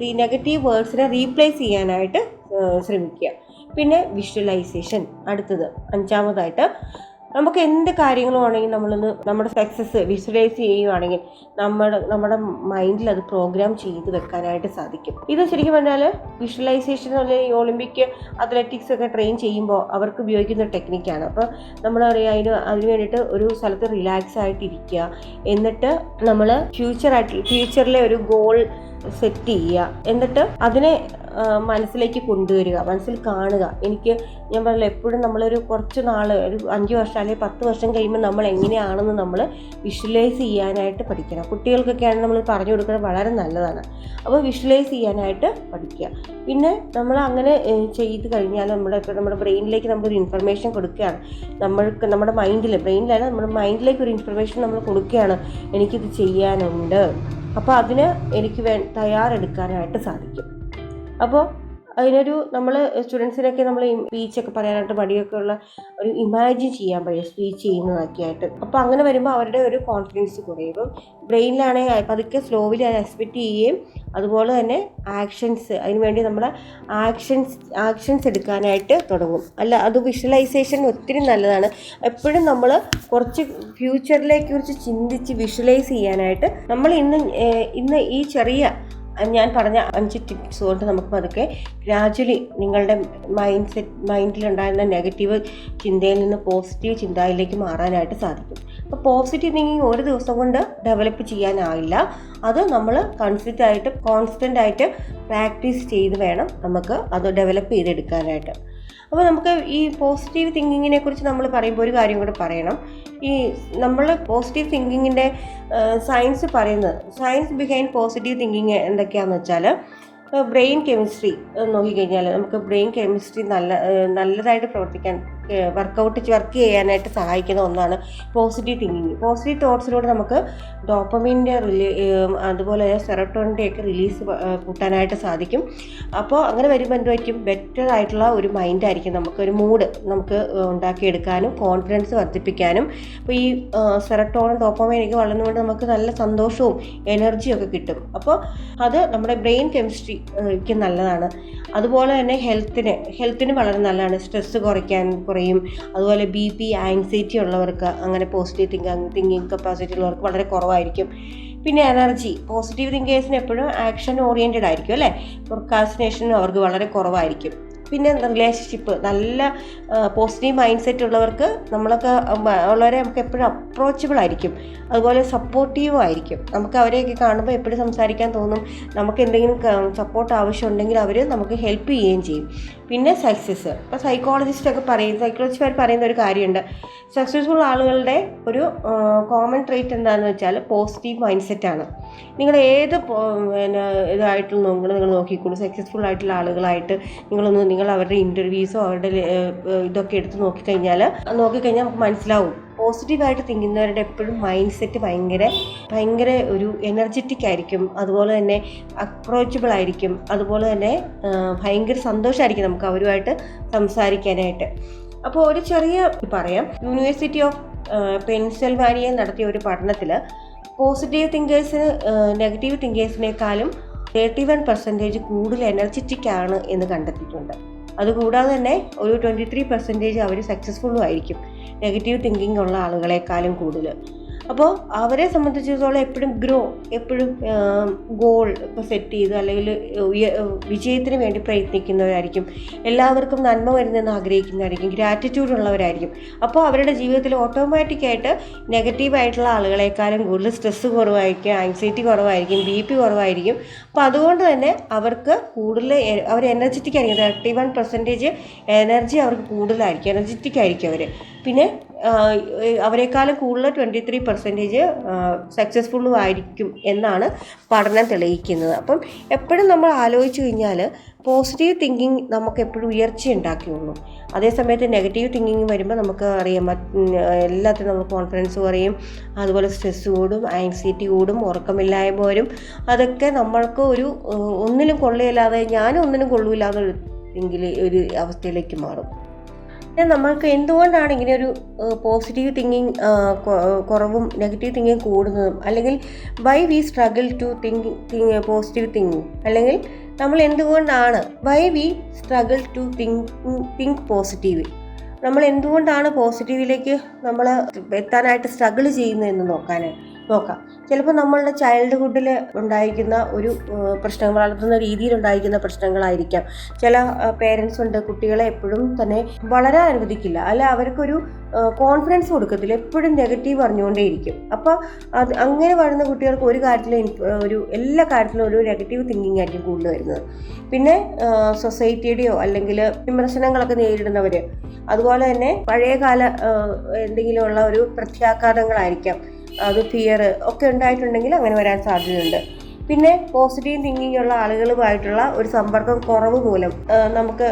A: ഈ നെഗറ്റീവ് വേർഡ്സിനെ റീപ്ലേസ് ചെയ്യാനായിട്ട് ശ്രമിക്കുക. പിന്നെ വിഷ്വലൈസേഷൻ അടുത്തത് അഞ്ചാമതായിട്ട് നമുക്ക് എന്ത് കാര്യങ്ങളും ആണെങ്കിൽ നമ്മളൊന്ന് നമ്മുടെ സക്സസ് വിഷ്വലൈസ് ചെയ്യുകയാണെങ്കിൽ നമ്മൾ നമ്മുടെ മൈൻഡിൽ അത് പ്രോഗ്രാം ചെയ്ത് വെക്കാനായിട്ട് സാധിക്കും. ഇത് ശരിക്കും പറഞ്ഞാൽ വിഷ്വലൈസേഷൻ അല്ലെങ്കിൽ ഒളിമ്പിക് അത്ലറ്റിക്സ് ഒക്കെ ട്രെയിൻ ചെയ്യുമ്പോൾ അവർക്ക് ഉപയോഗിക്കുന്ന ടെക്നിക്കാണ് അപ്പോൾ നമ്മൾ അറിയാം അതിന് അതിന് വേണ്ടിയിട്ട് ഒരു സ്ഥലത്ത് റിലാക്സ് ആയിട്ട് ഇരിക്കുക എന്നിട്ട് നമ്മൾ ഫ്യൂച്ചറായിട്ട് ഫ്യൂച്ചറിലെ ഒരു ഗോൾ സെറ്റ് ചെയ്യുക. എന്നിട്ട് അതിനെ മനസ്സിലേക്ക് കൊണ്ടുവരിക മനസ്സിൽ കാണുക. എനിക്ക് ഞാൻ പറഞ്ഞില്ല എപ്പോഴും നമ്മളൊരു കുറച്ച് നാൾ ഒരു അഞ്ച് വർഷം അല്ലെങ്കിൽ പത്ത് വർഷം കഴിയുമ്പോൾ നമ്മൾ എങ്ങനെയാണെന്ന് നമ്മൾ വിഷ്വലൈസ് ചെയ്യാനായിട്ട് പഠിക്കണം. കുട്ടികൾക്കൊക്കെയാണ് നമ്മൾ പറഞ്ഞു കൊടുക്കുന്നത് വളരെ നല്ലതാണ്. അപ്പോൾ വിഷ്വലൈസ് ചെയ്യാനായിട്ട് പഠിക്കുക. പിന്നെ നമ്മൾ അങ്ങനെ ചെയ്ത് കഴിഞ്ഞാൽ നമ്മുടെ ഇപ്പോൾ നമ്മുടെ ബ്രെയിനിലേക്ക് നമ്മളൊരു ഇൻഫർമേഷൻ കൊടുക്കുകയാണ്. നമ്മൾക്ക് നമ്മുടെ മൈൻഡിൽ ബ്രെയിനിലല്ല നമ്മുടെ മൈൻഡിലേക്ക് ഒരു ഇൻഫർമേഷൻ നമ്മൾ കൊടുക്കുകയാണ്. എനിക്കിത് ചെയ്യാനുണ്ട്. അപ്പോൾ അതിന് എനിക്ക് വേ തയ്യാറെടുക്കാനായിട്ട് സാധിക്കും. അപ്പോൾ അതിനൊരു നമ്മൾ സ്റ്റുഡൻസിനൊക്കെ നമ്മൾ സ്പീച്ചൊക്കെ പറയാനായിട്ട് മടിയൊക്കെ ഉള്ള ഒരു ഇമാജിൻ ചെയ്യാൻ പറ്റും സ്പീച്ച് ചെയ്യുന്നതൊക്കെ ആയിട്ട് അപ്പോൾ അങ്ങനെ വരുമ്പോൾ അവരുടെ ഒരു കോൺഫിഡൻസ് കുറയും. ഇപ്പം ബ്രെയിനിലാണെങ്കിൽ പതുക്കെ സ്ലോവിലി അത് എക്സ്പെക്റ്റ് ചെയ്യുകയും അതുപോലെ തന്നെ ആക്ഷൻസ് അതിന് വേണ്ടി നമ്മൾ ആക്ഷൻസ് ആക്ഷൻസ് എടുക്കാനായിട്ട് തുടങ്ങും. അല്ല അത് വിഷ്വലൈസേഷൻ ഒത്തിരി നല്ലതാണ്. എപ്പോഴും നമ്മൾ കുറച്ച് ഫ്യൂച്ചറിലേക്ക് കുറിച്ച് ചിന്തിച്ച് വിഷ്വലൈസ് ചെയ്യാനായിട്ട് നമ്മൾ ഇന്ന് ഇന്ന് ഈ ചെറിയ ഞാൻ പറഞ്ഞ അഞ്ച് ടിപ്സ് കൊണ്ട് നമുക്ക് പതുക്കെ ഗ്രാജ്വലി നിങ്ങളുടെ മൈൻഡ് സെറ്റ് മൈൻഡിലുണ്ടായിരുന്ന നെഗറ്റീവ് ചിന്തയിൽ നിന്ന് പോസിറ്റീവ് ചിന്തയിലേക്ക് മാറാനായിട്ട് സാധിക്കും. അപ്പോൾ പോസിറ്റീവ് തിങ്കിങ് ഒരു ദിവസം കൊണ്ട് ഡെവലപ്പ് ചെയ്യാനാവില്ല. അത് നമ്മൾ കൺസിസ്റ്റ് ആയിട്ട് കോൺസ്റ്റന്റ് ആയിട്ട് പ്രാക്ടീസ് ചെയ്ത് വേണം നമുക്ക് അത് ഡെവലപ്പ് ചെയ്തെടുക്കാനായിട്ട്. അപ്പോൾ നമുക്ക് ഈ പോസിറ്റീവ് തിങ്കിങ്ങിനെ കുറിച്ച് നമ്മൾ പറയുമ്പോൾ ഒരു കാര്യം കൂടെ പറയണം. ഈ നമ്മൾ പോസിറ്റീവ് തിങ്കിങ്ങിന്റെ സയൻസ് പറയുന്നത് സയൻസ് ബിഹൈൻഡ് പോസിറ്റീവ് തിങ്കിങ് എന്തൊക്കെയാണെന്ന് വെച്ചാൽ ബ്രെയിൻ കെമിസ്ട്രി നോക്കിക്കഴിഞ്ഞാൽ നമുക്ക് ബ്രെയിൻ കെമിസ്ട്രി നല്ല നല്ലതായിട്ട് പ്രവർത്തിക്കാൻ വർക്കൗട്ട് വർക്ക് ചെയ്യാനായിട്ട് സഹായിക്കുന്ന ഒന്നാണ് പോസിറ്റീവ് തിങ്കിങ് പോസിറ്റീവ് തോട്ട്സിലൂടെ നമുക്ക് ഡോപ്പമിന്റെ റിലീ അതുപോലെ സെറട്ടോണിന്റെ ഒക്കെ റിലീസ് കൂട്ടാനായിട്ട് സാധിക്കും. അപ്പോൾ അങ്ങനെ വരുമ്പോൾ എന്തുമായിരിക്കും ബെറ്റർ ആയിട്ടുള്ള ഒരു മൈൻഡ് ആയിരിക്കും നമുക്ക് ഒരു മൂഡ് നമുക്ക് ഉണ്ടാക്കിയെടുക്കാനും കോൺഫിഡൻസ് വർദ്ധിപ്പിക്കാനും. അപ്പോൾ ഈ സെറട്ടോണും ഡോപ്പമൈൻ ഒക്കെ വളർന്നുകൊണ്ട് നമുക്ക് നല്ല സന്തോഷവും എനർജിയും ഒക്കെ കിട്ടും. അപ്പോൾ അത് നമ്മുടെ ബ്രെയിൻ കെമിസ്ട്രിക്ക് നല്ലതാണ്. അതുപോലെ തന്നെ ഹെൽത്തിന് ഹെൽത്തിന് വളരെ നല്ലതാണ്. സ്ട്രെസ്സ് കുറയ്ക്കാൻ കുറയും. അതുപോലെ ബി പി ആങ്സൈറ്റി ഉള്ളവർക്ക് അങ്ങനെ പോസിറ്റീവ് തിങ്കിങ് തിങ്കിങ് കപ്പാസിറ്റി ഉള്ളവർക്ക് വളരെ കുറവായിരിക്കും. പിന്നെ എനർജി പോസിറ്റീവ് തിങ്കേഴ്സിന് എപ്പോഴും ആക്ഷൻ ഓറിയന്റഡ് ആയിരിക്കും അല്ലേ? പ്രൊക്കാസിനേഷനും അവർക്ക് വളരെ കുറവായിരിക്കും. പിന്നെ റിലേഷൻഷിപ്പ് നല്ല പോസിറ്റീവ് മൈൻഡ് സെറ്റ് ഉള്ളവർക്ക് നമ്മളൊക്കെ ഉള്ളവരെ നമുക്ക് എപ്പോഴും അപ്രോച്ചബിൾ ആയിരിക്കും. അതുപോലെ സപ്പോർട്ടീവ് ആയിരിക്കും. നമുക്ക് അവരെയൊക്കെ കാണുമ്പോൾ എപ്പോഴും സംസാരിക്കാൻ തോന്നും. നമുക്ക് എന്തെങ്കിലും സപ്പോർട്ട് ആവശ്യമുണ്ടെങ്കിൽ അവർ നമുക്ക് ഹെൽപ്പ് ചെയ്യുകയും ചെയ്യും. പിന്നെ സക്സസ് ഇപ്പോൾ സൈക്കോളജിസ്റ്റൊക്കെ പറയും സൈക്കോളജിസ്റ്റുകാർ പറയുന്ന ഒരു കാര്യമുണ്ട്. സക്സസ്ഫുൾ ആളുകളുടെ ഒരു കോമൺ ട്രേറ്റ് എന്താണെന്ന് വെച്ചാൽ പോസിറ്റീവ് മൈൻഡ് സെറ്റാണ് നിങ്ങൾ ഏത് പിന്നെ ഇതായിട്ട് നിങ്ങൾ നിങ്ങൾ നോക്കിക്കോളൂ. സക്സസ്ഫുൾ ആയിട്ടുള്ള ആളുകളായിട്ട് നിങ്ങളൊന്ന് നിങ്ങൾ അവരുടെ ഇന്റർവ്യൂസോ അവരുടെ ഇതൊക്കെ എടുത്ത് നോക്കിക്കഴിഞ്ഞാൽ നോക്കിക്കഴിഞ്ഞാൽ മനസ്സിലാവും. പോസിറ്റീവായിട്ട് തിങ്കുന്നവരുടെ എപ്പോഴും മൈൻഡ് സെറ്റ് ഭയങ്കര ഭയങ്കര ഒരു എനർജറ്റിക് ആയിരിക്കും. അതുപോലെ തന്നെ അപ്രോച്ചബിൾ ആയിരിക്കും. അതുപോലെ തന്നെ ഭയങ്കര സന്തോഷമായിരിക്കും നമുക്ക് അവരുമായിട്ട് സംസാരിക്കാനായിട്ട്. അപ്പോൾ ഒരു ചെറിയ പറയാം. യൂണിവേഴ്സിറ്റി ഓഫ് പെൻസിൽവാനിയ നടത്തിയ ഒരു പഠനത്തിൽ പോസിറ്റീവ് തിങ്കേഴ്സിന് നെഗറ്റീവ് തിങ്കേഴ്സിനേക്കാളും തേർട്ടി വൺ പെർസെന്റേജ് കൂടുതൽ എനർജറ്റിക് ആണ് എന്ന് കണ്ടെത്തിയിട്ടുണ്ട്. അതുകൂടാതെ തന്നെ ഒരു ട്വന്റി ത്രീ പെർസെന്റേജ് അവർ സക്സസ്ഫുള്ളും ആയിരിക്കും. നെഗറ്റീവ് തിങ്കിങ് ഉള്ള ആളുകളെക്കാളും കൂടുതൽ അപ്പോൾ അവരെ സംബന്ധിച്ചിടത്തോളം എപ്പോഴും ഗ്രോ എപ്പോഴും ഗോൾ ഇപ്പോൾ സെറ്റ് ചെയ്ത് അല്ലെങ്കിൽ വിജയത്തിന് വേണ്ടി പ്രയത്നിക്കുന്നവരായിരിക്കും. എല്ലാവർക്കും നന്മ വരുന്നെന്ന് ആഗ്രഹിക്കുന്നവരായിരിക്കും. ഗ്രാറ്റിറ്റ്യൂഡ് ഉള്ളവരായിരിക്കും. അപ്പോൾ അവരുടെ ജീവിതത്തിൽ ഓട്ടോമാറ്റിക്കായിട്ട് നെഗറ്റീവായിട്ടുള്ള ആളുകളെക്കാളും കൂടുതൽ സ്ട്രെസ്സ് കുറവായിരിക്കും ആങ്സൈറ്റി കുറവായിരിക്കും ബി പി കുറവായിരിക്കും. അപ്പോൾ അതുകൊണ്ട് തന്നെ അവർക്ക് കൂടുതൽ അവർ എനർജറ്റിക് ആയിരിക്കും. തേർട്ടി വൺ പെർസെന്റേജ് എനർജി അവർക്ക് കൂടുതലായിരിക്കും. എനർജറ്റിക് ആയിരിക്കും അവർ പിന്നെ അവരെക്കാളും കൂടുതൽ ട്വന്റി ത്രീ പെർസെന്റേജ് സക്സസ്ഫുള്ളും ആയിരിക്കും എന്നാണ് പഠനം തെളിയിക്കുന്നത്. അപ്പം എപ്പോഴും നമ്മൾ ആലോചിച്ച് കഴിഞ്ഞാൽ പോസിറ്റീവ് തിങ്കിങ് നമുക്ക് എപ്പോഴും ഉയർച്ച ഉണ്ടാക്കിയുള്ളൂ അതേസമയത്ത് നെഗറ്റീവ് തിങ്കിങ് വരുമ്പോൾ നമുക്ക് അറിയാം എല്ലാത്തിനും നമുക്ക് കോൺഫിഡൻസ് കുറയും അതുപോലെ സ്ട്രെസ് കൂടും ആങ്സൈറ്റി കൂടും ഉറക്കമില്ലായ്മ വരും. അതൊക്കെ നമ്മൾക്ക് ഒരു ഒന്നിലും ഒന്നിനും കൊള്ളില്ലാതെ ഞാനും ഒന്നിനും കൊള്ളൂല്ലാതെ എങ്കിൽ ഒരു അവസ്ഥയിലേക്ക് മാറും. നമ്മൾക്ക് എന്തുകൊണ്ടാണ് ഇങ്ങനെ ഒരു പോസിറ്റീവ് തിങ്കിങ് കുറവും നെഗറ്റീവ് തിങ്കിങ് കൂടുന്നതും? അല്ലെങ്കിൽ why we struggle to thinking think positive thinking അല്ലെങ്കിൽ നമ്മൾ എന്തുകൊണ്ടാണ് why we struggle to think think positive നമ്മൾ എന്തുകൊണ്ടാണ് പോസിറ്റീവിലേക്ക് നമ്മൾ എത്താനായിട്ട് സ്ട്രഗിൾ ചെയ്യുന്നതെന്ന് നോക്കാൻ നോക്കാം. ചിലപ്പോൾ നമ്മളുടെ ചൈൽഡ്ഹുഡിൽ ഉണ്ടായിരിക്കുന്ന ഒരു പ്രശ്നങ്ങൾ വളർത്തുന്ന രീതിയിൽ ഉണ്ടായിരിക്കുന്ന പ്രശ്നങ്ങളായിരിക്കാം. ചില പേരൻസ് ഉണ്ട് കുട്ടികളെ എപ്പോഴും തന്നെ വളരാൻ അനുവദിക്കില്ല. അല്ല അവർക്കൊരു കോൺഫിഡൻസ് കൊടുക്കത്തില്ല. എപ്പോഴും നെഗറ്റീവ് പറഞ്ഞുകൊണ്ടേയിരിക്കും. അപ്പോൾ അത് അങ്ങനെ വരുന്ന കുട്ടികൾക്ക് ഒരു കാര്യത്തിലും ഒരു എല്ലാ കാര്യത്തിലും ഒരു നെഗറ്റീവ് തിങ്കിങ് ആയിരിക്കും കൂടുതൽ വരുന്നത്. പിന്നെ സൊസൈറ്റിയുടെയോ അല്ലെങ്കിൽ വിമർശനങ്ങളൊക്കെ നേരിടുന്നവർ അതുപോലെ തന്നെ പഴയകാല എന്തെങ്കിലുമുള്ള ഒരു പ്രത്യാഘാതങ്ങളായിരിക്കാം. അത് ഫിയർ ഒക്കെ ഉണ്ടായിട്ടുണ്ടെങ്കിൽ അങ്ങനെ വരാൻ സാധ്യതയുണ്ട്. പിന്നെ പോസിറ്റീവ് തിങ്കിങ് ഉള്ള ആളുകളുമായിട്ടുള്ള ഒരു സമ്പർക്കം കുറവ് മൂലം നമുക്ക്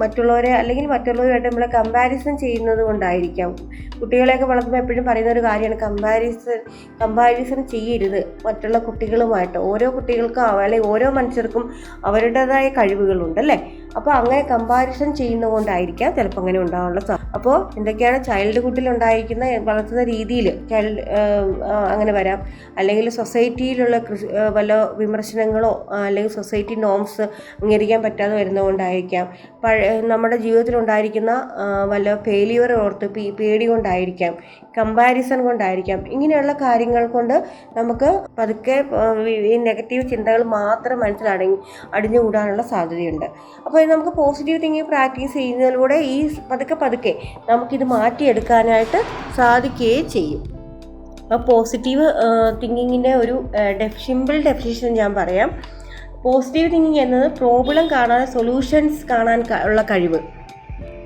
A: മറ്റുള്ളവരെ അല്ലെങ്കിൽ മറ്റുള്ളവരുമായിട്ട് നമ്മളെ കമ്പാരിസൺ ചെയ്യുന്നത് കൊണ്ടായിരിക്കാം. കുട്ടികളെയൊക്കെ വളർത്തുമ്പോൾ എപ്പോഴും പറയുന്ന ഒരു കാര്യമാണ് കമ്പാരിസൺ കമ്പാരിസൺ ചെയ്യരുത് മറ്റുള്ള കുട്ടികളുമായിട്ട്. ഓരോ കുട്ടികൾക്കും അല്ലെങ്കിൽ ഓരോ മനുഷ്യർക്കും അവരുടേതായ കഴിവുകളുണ്ട് അല്ലേ? അപ്പോൾ അങ്ങനെ കമ്പാരിസൺ ചെയ്യുന്നതുകൊണ്ടായിരിക്കാം ചിലപ്പോൾ അങ്ങനെ ഉണ്ടാകാനുള്ള അപ്പോൾ എന്തൊക്കെയാണ് ചൈൽഡ്ഹുഡിൽ ഉണ്ടായിരിക്കുന്ന വളർത്തുന്ന രീതിയിൽ ചൈൽഡ് അങ്ങനെ വരാം. അല്ലെങ്കിൽ സൊസൈറ്റിയിലുള്ള വല്ല വിമർശനങ്ങളോ അല്ലെങ്കിൽ സൊസൈറ്റി നോംസ് അംഗീകരിക്കാൻ പറ്റാതെ വരുന്നതുകൊണ്ടായിരിക്കാം. നമ്മുടെ ജീവിതത്തിലുണ്ടായിരിക്കുന്ന വല്ല ഫെയിലിയർ ഓർത്ത് പേടി കൊണ്ടായിരിക്കാം. കമ്പാരിസൺ കൊണ്ടായിരിക്കാം. ഇങ്ങനെയുള്ള കാര്യങ്ങൾ കൊണ്ട് നമുക്ക് പതുക്കെ ഈ നെഗറ്റീവ് ചിന്തകൾ മാത്രം മനസ്സിലടങ്ങി അടിഞ്ഞുകൂടാനുള്ള സാധ്യതയുണ്ട്. അപ്പോൾ നമുക്ക് പോസിറ്റീവ് തിങ്കിങ് പ്രാക്ടീസ് ചെയ്യുന്നതിലൂടെ ഈ പതുക്കെ പതുക്കെ നമുക്കിത് മാറ്റിയെടുക്കാനായിട്ട് സാധിക്കുകയും ചെയ്യും. അപ്പോൾ പോസിറ്റീവ് തിങ്കിങ്ങിന്റെ ഒരു ഡെഫ് സിമ്പിൾ ഡെഫിനിഷൻ ഞാൻ പറയാം. പോസിറ്റീവ് തിങ്കിങ് എന്നത് പ്രോബ്ലം കാണാതെ സൊല്യൂഷൻസ് കാണാൻ ഉള്ള കഴിവ്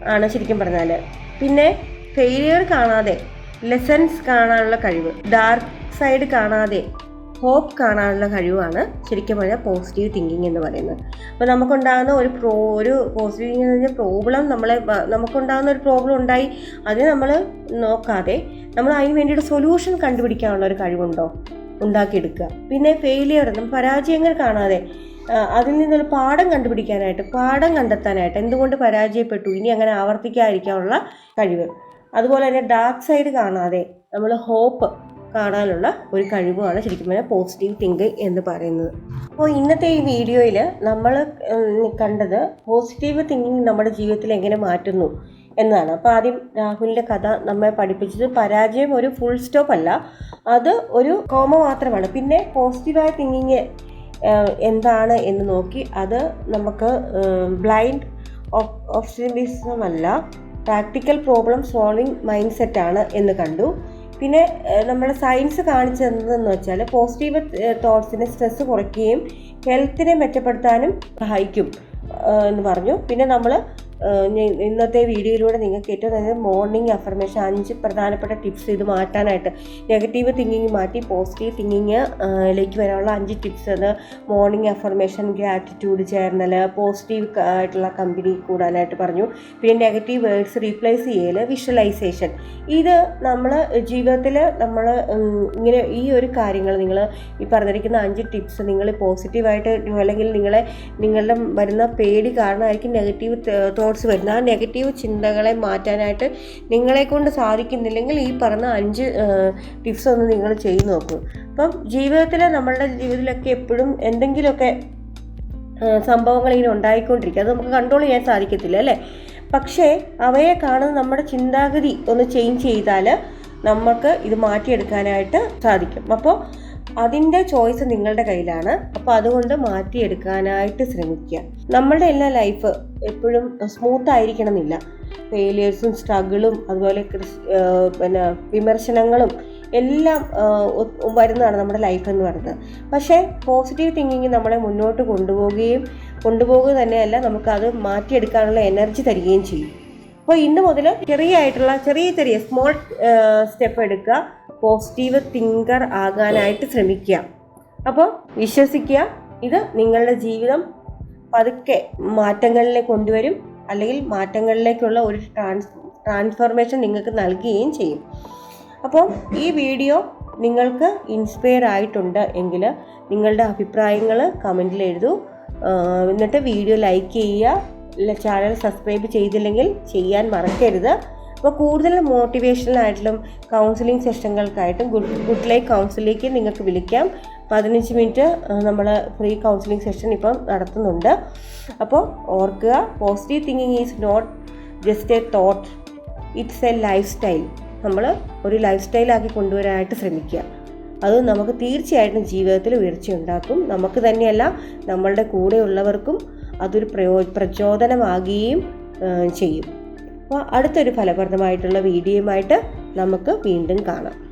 A: ആണ് ശരിക്കും പറഞ്ഞാൽ. പിന്നെ ഫെയിലിയർ കാണാതെ ലെസൺസ് കാണാനുള്ള കഴിവ് ഡാർക്ക് സൈഡ് കാണാതെ ഹോപ്പ് കാണാനുള്ള കഴിവാണ് ശരിക്കും പറഞ്ഞാൽ പോസിറ്റീവ് തിങ്കിങ് എന്ന് പറയുന്നത്. അപ്പോൾ നമുക്കുണ്ടാകുന്ന ഒരു പ്രോ ഒരു പോസിറ്റീവ് തിങ്കിങ് എന്ന് പ്രോബ്ലം നമ്മളെ നമുക്കുണ്ടാകുന്ന ഒരു പ്രോബ്ലം ഉണ്ടായി അത് നമ്മൾ നോക്കാതെ നമ്മൾ അതിന് വേണ്ടിയിട്ട് സൊല്യൂഷൻ കണ്ടുപിടിക്കാനുള്ള ഒരു കഴിവുണ്ടോ? ഉണ്ടാക്കിയെടുക്കുക. പിന്നെ ഫെയിലിയർ പരാജയങ്ങൾ കാണാതെ അതിൽ നിന്നൊരു പാഠം കണ്ടുപിടിക്കാനായിട്ട് പാഠം കണ്ടെത്താനായിട്ട് എന്തുകൊണ്ട് പരാജയപ്പെട്ടു? ഇനി അങ്ങനെ ആവർത്തിക്കാതിരിക്കാനുള്ള കഴിവ്. അതുപോലെ തന്നെ ഡാർക്ക് സൈഡ് കാണാതെ നമ്മൾ ഹോപ്പ് കാണാനുള്ള ഒരു കഴിവുമാണ് ശരിക്കും പറഞ്ഞാൽ പോസിറ്റീവ് തിങ്ക് എന്ന് പറയുന്നത്. അപ്പോൾ ഇന്നത്തെ ഈ വീഡിയോയിൽ നമ്മൾ കണ്ടത് പോസിറ്റീവ് തിങ്കിങ് നമ്മുടെ ജീവിതത്തിൽ എങ്ങനെ മാറ്റുന്നു എന്നാണ്. അപ്പോൾ ആദ്യം രാഹുലിന്റെ കഥ നമ്മെ പഠിപ്പിച്ചത് പരാജയം ഒരു ഫുൾ സ്റ്റോപ്പ് അല്ല. അത് ഒരു കോമ മാത്രമാണ്. പിന്നെ പോസിറ്റീവായ തിങ്കിങ് എന്താണ് എന്ന് നോക്കി അത് നമുക്ക് ബ്ലൈൻഡ് ഓപ്ഷനിസം അല്ല പ്രാക്ടിക്കൽ പ്രോബ്ലം സോൾവിങ് മൈൻഡ് സെറ്റാണ് എന്ന് കണ്ടു. പിന്നെ നമ്മൾ സയൻസ് കാണിച്ചു തന്നതെന്ന് വെച്ചാൽ പോസിറ്റീവ് തോട്ട്സിന് സ്ട്രെസ് കുറയ്ക്കുകയും ഹെൽത്തിനെ മെച്ചപ്പെടുത്താനും സഹായിക്കും എന്ന് പറഞ്ഞു. പിന്നെ നമ്മൾ ഇന്നത്തെ വീഡിയോയിലൂടെ നിങ്ങൾക്ക് ഏറ്റവും നല്ലത് മോർണിംഗ് അഫർമേഷൻ അഞ്ച് പ്രധാനപ്പെട്ട ടിപ്സ് ഇത് മാറ്റാനായിട്ട് നെഗറ്റീവ് തിങ്കിങ് മാറ്റി പോസിറ്റീവ് തിങ്കിങ് ലേക്ക് വരാനുള്ള അഞ്ച് ടിപ്സ് അത് മോർണിംഗ് അഫർമേഷൻ ഗ്രാറ്റിറ്റ്യൂഡ് ചേർന്നൽ പോസിറ്റീവ് ആയിട്ടുള്ള കമ്പനി കൂടാനായിട്ട് പറഞ്ഞു. പിന്നെ നെഗറ്റീവ് വേർഡ്സ് റീപ്ലേസ് ചെയ്യൽ വിഷ്വലൈസേഷൻ ഇത് നമ്മൾ ജീവിതത്തിൽ നമ്മൾ ഇങ്ങനെ ഈ ഒരു കാര്യങ്ങൾ നിങ്ങൾ ഈ പറഞ്ഞിരിക്കുന്ന അഞ്ച് ടിപ്സ് നിങ്ങൾ പോസിറ്റീവായിട്ട് അല്ലെങ്കിൽ നിങ്ങളെ നിങ്ങളുടെ വരുന്ന പേടി കാരണമായിരിക്കും നെഗറ്റീവ് തോട്ട്സ് വരുന്നത്. ആ നെഗറ്റീവ് ചിന്തകളെ മാറ്റാനായിട്ട് നിങ്ങളെ കൊണ്ട് സാധിക്കുന്നില്ലെങ്കിൽ ഈ പറഞ്ഞ അഞ്ച് ടിപ്സ് ഒന്ന് നിങ്ങൾ ചെയ്തു നോക്കൂ. അപ്പം ജീവിതത്തിൽ നമ്മളുടെ ജീവിതത്തിലൊക്കെ എപ്പോഴും എന്തെങ്കിലുമൊക്കെ സംഭവങ്ങൾ ഇങ്ങനെ ഉണ്ടായിക്കൊണ്ടിരിക്കുക അത് നമുക്ക് കൺട്രോൾ ചെയ്യാൻ സാധിക്കത്തില്ല അല്ലേ? പക്ഷേ അവയെ കാണുന്ന നമ്മുടെ ചിന്താഗതി ഒന്ന് ചേഞ്ച് ചെയ്താൽ നമുക്ക് ഇത് മാറ്റിയെടുക്കാനായിട്ട് സാധിക്കും. അപ്പോൾ അതിന്റെ ചോയ്സ് നിങ്ങളുടെ കയ്യിലാണ്. അപ്പോൾ അതുകൊണ്ട് മാറ്റിയെടുക്കാനായിട്ട് ശ്രമിക്കുക. നമ്മളുടെ എല്ലാ ലൈഫ് എപ്പോഴും സ്മൂത്ത് ആയിരിക്കണം എന്നില്ല ഫെയിലിയേഴ്സും സ്ട്രഗിളും അതുപോലെ പിന്നെ വിമർശനങ്ങളും എല്ലാം വരുന്നതാണ് നമ്മുടെ ലൈഫ് എന്ന് പറയുന്നത്. പക്ഷേ പോസിറ്റീവ് തിങ്കിങ് നമ്മളെ മുന്നോട്ട് കൊണ്ടുപോവുകയും കൊണ്ടുപോകുക തന്നെയല്ല നമുക്കത് മാറ്റിയെടുക്കാനുള്ള എനർജി തരികയും ചെയ്യും. അപ്പോൾ ഇന്ന് മുതൽ ചെറിയ ആയിട്ടുള്ള ചെറിയ ചെറിയ സ്മോൾ സ്റ്റെപ്പ് എടുക്കുക. പോസിറ്റീവ് തിങ്കർ ആകാനായിട്ട് ശ്രമിക്കുക. അപ്പോൾ വിശ്വസിക്കുക ഇത് നിങ്ങളുടെ ജീവിതം പതുക്കെ മാറ്റങ്ങളിലേക്ക് കൊണ്ടുവരും അല്ലെങ്കിൽ മാറ്റങ്ങളിലേക്കുള്ള ഒരു ട്രാൻസ് ട്രാൻസ്ഫോർമേഷൻ നിങ്ങൾക്ക് നൽകുകയും ചെയ്യും. അപ്പോൾ ഈ വീഡിയോ നിങ്ങൾക്ക് ഇൻസ്പയർ ആയിട്ടുണ്ട് എങ്കിൽ നിങ്ങളുടെ അഭിപ്രായങ്ങൾ കമന്റിൽ എഴുതൂ. എന്നിട്ട് വീഡിയോ ലൈക്ക് ചെയ്യുക. ചാനൽ സബ്സ്ക്രൈബ് ചെയ്തില്ലെങ്കിൽ ചെയ്യാൻ മറക്കരുത്. അപ്പോൾ കൂടുതൽ മോട്ടിവേഷണൽ ആയിട്ടുള്ള കൗൺസിലിംഗ് സെഷനുകൾക്കായിട്ടും ഗുഡ് ഗുഡ് ലൈഫ് കൗൺസിലേക്ക് നിങ്ങൾക്ക് വിളിക്കാം. പതിനഞ്ച് മിനിറ്റ് നമ്മൾ ഫ്രീ കൗൺസിലിംഗ് സെഷൻ ഇപ്പം നടത്തുന്നുണ്ട്. അപ്പോൾ ഓർക്കുക positive thinking is not just a thought it's a lifestyle നമ്മൾ ഒരു ലൈഫ് സ്റ്റൈലാക്കി കൊണ്ടുവരാനായിട്ട് ശ്രമിക്കുക. അത് നമുക്ക് തീർച്ചയായിട്ടും ജീവിതത്തിൽ ഉയർച്ചയുണ്ടാക്കും നമുക്ക് തന്നെയല്ല നമ്മളുടെ കൂടെയുള്ളവർക്കും അതൊരു പ്രയോ പ്രചോദനമാകുകയും ചെയ്യും. അപ്പോൾ അടുത്തൊരു ഫലപ്രദമായിട്ടുള്ള വീഡിയോയുമായിട്ട് നമുക്ക് വീണ്ടും കാണാം.